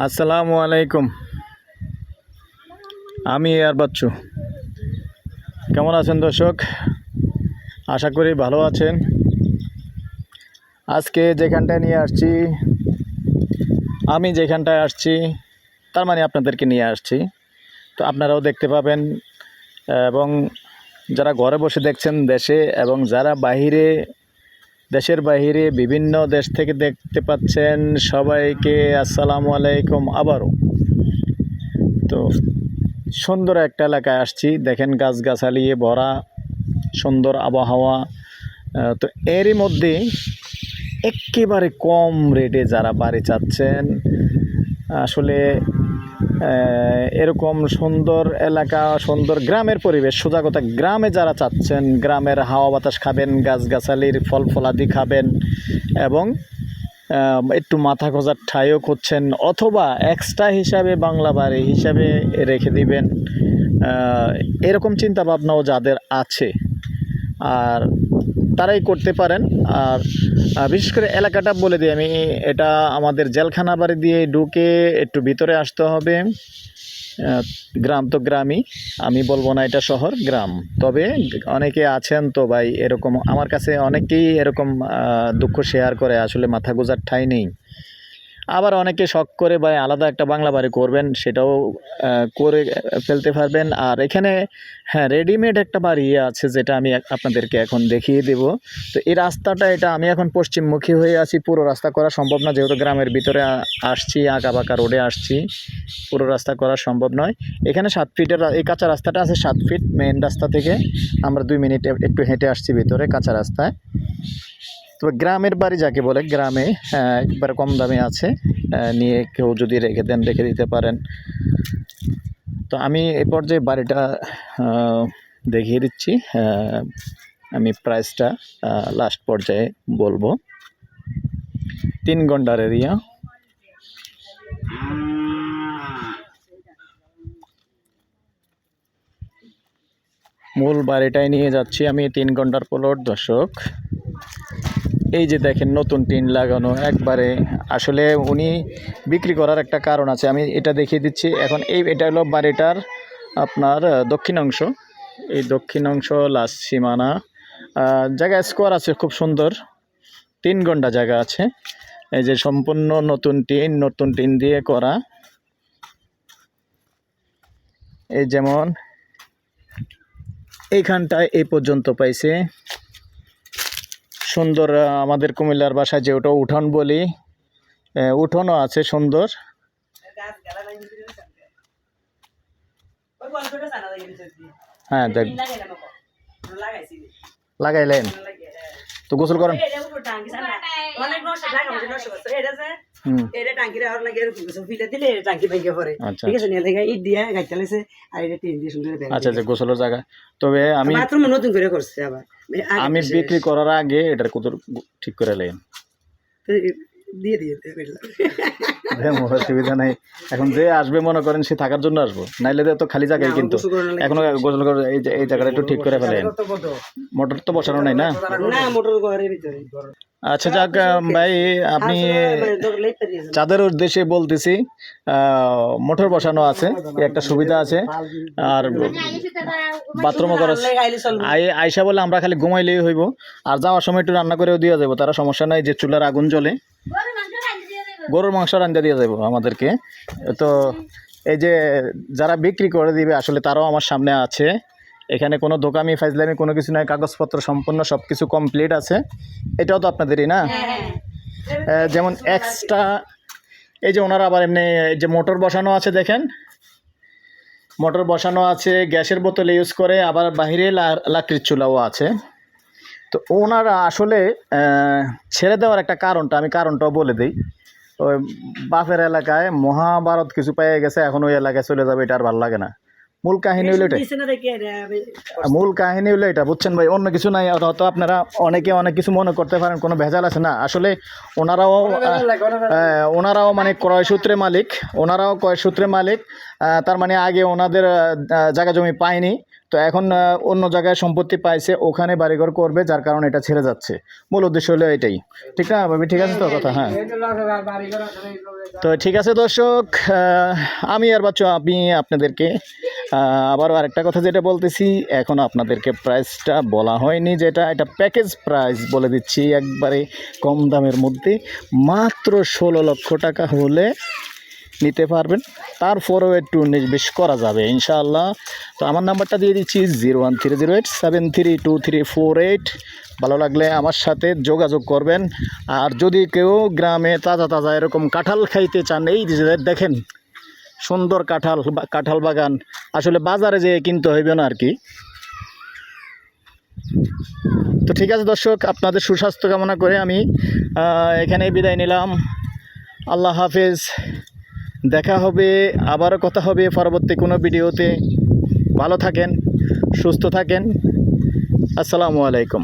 আসসালামু আলাইকুম। আমি আর বাচ্চু। কেমন আছেন দর্শক? আশা করি ভালো আছেন। আজকে যেখানটায় নিয়ে আসছি, আমি যেখানটায় আসছি, তার মানে আপনাদেরকে নিয়ে আসছি। তো আপনারাও দেখতে পাবেন, এবং যারা ঘরে বসে দেখছেন দেশে এবং যারা বাহিরে দেশের বাইরে বিভিন্ন দেশ থেকে দেখতে পাচ্ছেন সবাইকে আসসালামু আলাইকুম আবারও। তো সুন্দর একটা এলাকায় আসছি। দেখেন গাছগাছালি, ভরা, সুন্দর আবহাওয়া। তো এরই মধ্যে একেবারে কম রেটে যারা বাড়ি চাচ্ছেন, আসলে এরকম সুন্দর এলাকা, সুন্দর গ্রামের পরিবেশ সোজা কথা গ্রামে যারা চাচ্ছেন, গ্রামের হাওয়া বাতাস খাবেন, গাছগাছালির ফল ফলাদি খাবেন এবং একটু মাথা খোঁজার ঠাইও করছেন অথবা এক্সট্রা হিসাবে বাংলা বাড়ি হিসাবে রেখে দিবেন। এরকম চিন্তা ভাবনাও যাদের আছে। আর তারাই করতে পারেন। আর বিশেষ করে এলাকাটা বলে দিই আমি, এটা আমাদের জেলখানা বাড়ি দিয়ে ঢুকে একটু ভিতরে আসতে হবে। গ্রাম তো গ্রামই, আমি বলব না এটা শহর, গ্রাম। তবে অনেকে আছেন তো ভাই, এরকম আমার কাছে অনেকেই এরকম দুঃখ শেয়ার করে, আসলে মাথা গোজার ঠাই নেই। আবার অনেকে শখ করে বা আলাদা একটা বাংলা বাড়ি করবেন, সেটাও করে ফেলতে পারবেন। আর এখানে হ্যাঁ রেডিমেড একটা বাড়ি আছে যেটা আমি আপনাদেরকে এখন দেখিয়ে দেব। তো এই রাস্তাটা, এটা আমি এখন পশ্চিমমুখী হয়ে আছি। পুরো রাস্তা করা সম্ভব না, যেহেতু গ্রামের ভিতরে আসছি বাঁকা রোডে আসছি। পুরো রাস্তা করা সম্ভব নয়। এখানে সাত ফিটের এই কাঁচা রাস্তাটা আছে সাত ফিট মেন রাস্তা থেকে। আমরা দুই মিনিট একটু হেঁটে আসছি ভিতরে কাঁচা রাস্তায়। তবে গ্রামের বাড়ি যাকে বলে, গ্রামে একবারে কম দামে আছে নিয়ে কেউ যদি রেখে দেন, রেখে দিতে পারেন। তো আমি এই পর্যায়ে বাড়িটা দেখিয়ে দিচ্ছি। আমি প্রাইসটা লাস্ট পর্যায়ে বলব। তিন ঘণ্টার এরিয়া মূল বাড়িটাই নিয়ে যাচ্ছি আমি তিন ঘণ্টার প্লট দর্শক। এই যে দেখেন নতুন টিন লাগানো, একবারে আসলে উনি বিক্রি করার একটা কারণ আছে, আমি এটা দেখিয়ে দিচ্ছি। এখন এই, এটা হলো বাড়িটার আপনার দক্ষিণ অংশ। এই দক্ষিণ অংশ লাস্ট সীমানা জায়গা স্কোয়ার আছে খুব সুন্দর, তিন ঘণ্টা জায়গা আছে। এই যে সম্পূর্ণ নতুন টিন নতুন টিন দিয়ে করা। এই যেমন, এইখানটায় এই পর্যন্ত পাইছে। সুন্দর আমাদের কুমিল্লার বাসায় যে ওটা উঠোন বলি উঠোনও আছে সুন্দর। হ্যাঁ দেখ। লাগাইলেন। তো গোসল করেন। আচ্ছা সুন্দর আচ্ছা আচ্ছা গোসলের জায়গা তবে আমি নতুন করে করছে আবার। আমি বিক্রি করার আগে এটার কত ঠিক করে লেন। সুবিধা দিয়ে দিয়ে। নাই। এখন যে আসবে মনে করেন সে থাকার জন্য আসব। নাইলে তো খালি জায়গায় কিন্তু। এখন গোসল করে এই জায়গাটা একটু ঠিক করে ফেলেন। মোটর তো বসানো নাই না? না মোটর ঘরের ভিতরে। আচ্ছা যাক ভাই আপনি মানে। চাঁদের উদ্দেশ্যে বলতেছি মোটর বসানো আছে একটা সুবিধা আছে। আর বাথরুমও করা আইসা বলে আমরা খালি ঘুমাইলেই হইব। আর যাওয়ার সময় একটু রান্না করেও দিয়ে যাব তারা সমস্যা নাই যে চুলার আগুন জ্বলে। গরুর মাংস রান্না দিয়ে যাব আমাদেরকে। তো এই যে যারা বিক্রি করে দিবে আসলে তারাও আমার সামনে আছে। এখানে কোনো দোকামি ফাইজলামি কোনো কিছু নয় কাগজপত্র সম্পূর্ণ সব কিছু কমপ্লিট আছে। এটাও তো আপনাদেরই না? যেমন এক্সট্রা এই যে ওনারা আবার এমনি এই যে মোটর বসানো আছে দেখেন। মোটর বসানো আছে গ্যাসের বোতল ইউজ করে আবার বাহিরে লাকড়ির চুলাও আছে। তো ওনারা আসলে ছেড়ে দেওয়ার একটা কারণটা আমি কারণটাও বলে দিই। ওই বাপের এলাকায় মহাভারত কিছু পেয়ে গেছে এখন ওই এলাকায় চলে যাবে এটা আর ভালো লাগে না। মূল কাহিনী হলো এটা, মূল কাহিনী হলো এটা বুঝছেন ভাই? অন্য কিছু নাই হয়তো আপনারা অনেকে অনেক কিছু মনে করতে পারেন কোনো ভেজাল আছে না। আসলে ওনারাও ওনারাও মানে ক্রয় সূত্রে মালিক। ওনারাও ক্রয় সূত্রে মালিক। তার মানে আগে ওনাদের জায়গা জমি পায়নি। তো এখন অন্য জায়গায় সম্পত্তি পাইছে ওখানে বাড়িঘর করবে যার কারণে এটা ছেড়ে যাচ্ছে। মূল উদ্দেশ্য হলো এটাই। ঠিক না ভাবি? ঠিক আছে তো কথা? হ্যাঁ। তো ঠিক আছে দর্শক আমি আর বাচ্চা আমি আপনাদেরকে আবারও আরেকটা কথা যেটা বলতেছি, এখন আপনাদেরকে প্রাইসটা বলা হয়নি যেটা, এটা প্যাকেজ প্রাইস বলে দিচ্ছি একবারে কম দামের মধ্যে। মাত্র ষোলো লক্ষ টাকা হলে নিতে পারবেন। তারপরেও একটু উনিশ করা যাবে, ইনশাআল্লাহ। তো আমার নাম্বারটা দিয়ে দিচ্ছি zero one three zero eight, seven three two three four eight. ভালো লাগলে আমার সাথে যোগাযোগ করবেন। আর যদি কেউ গ্রামে তাজা তাজা এরকম কাঁঠাল খাইতে চান, এই দেখেন সুন্দর কাঁঠাল কাঁঠাল বাগান। আসলে বাজারে যেয়ে কিনতে হইবে না আর কি তো ঠিক আছে দর্শক আপনাদের সুস্বাস্থ্য কামনা করে আমি আহ, এখানেই বিদায় নিলাম। আল্লাহ হাফেজ। দেখা হবে আবারও কথা হবে পরবর্তী কোনো ভিডিওতে। ভালো থাকেন সুস্থ থাকেন। আসসালামু আলাইকুম।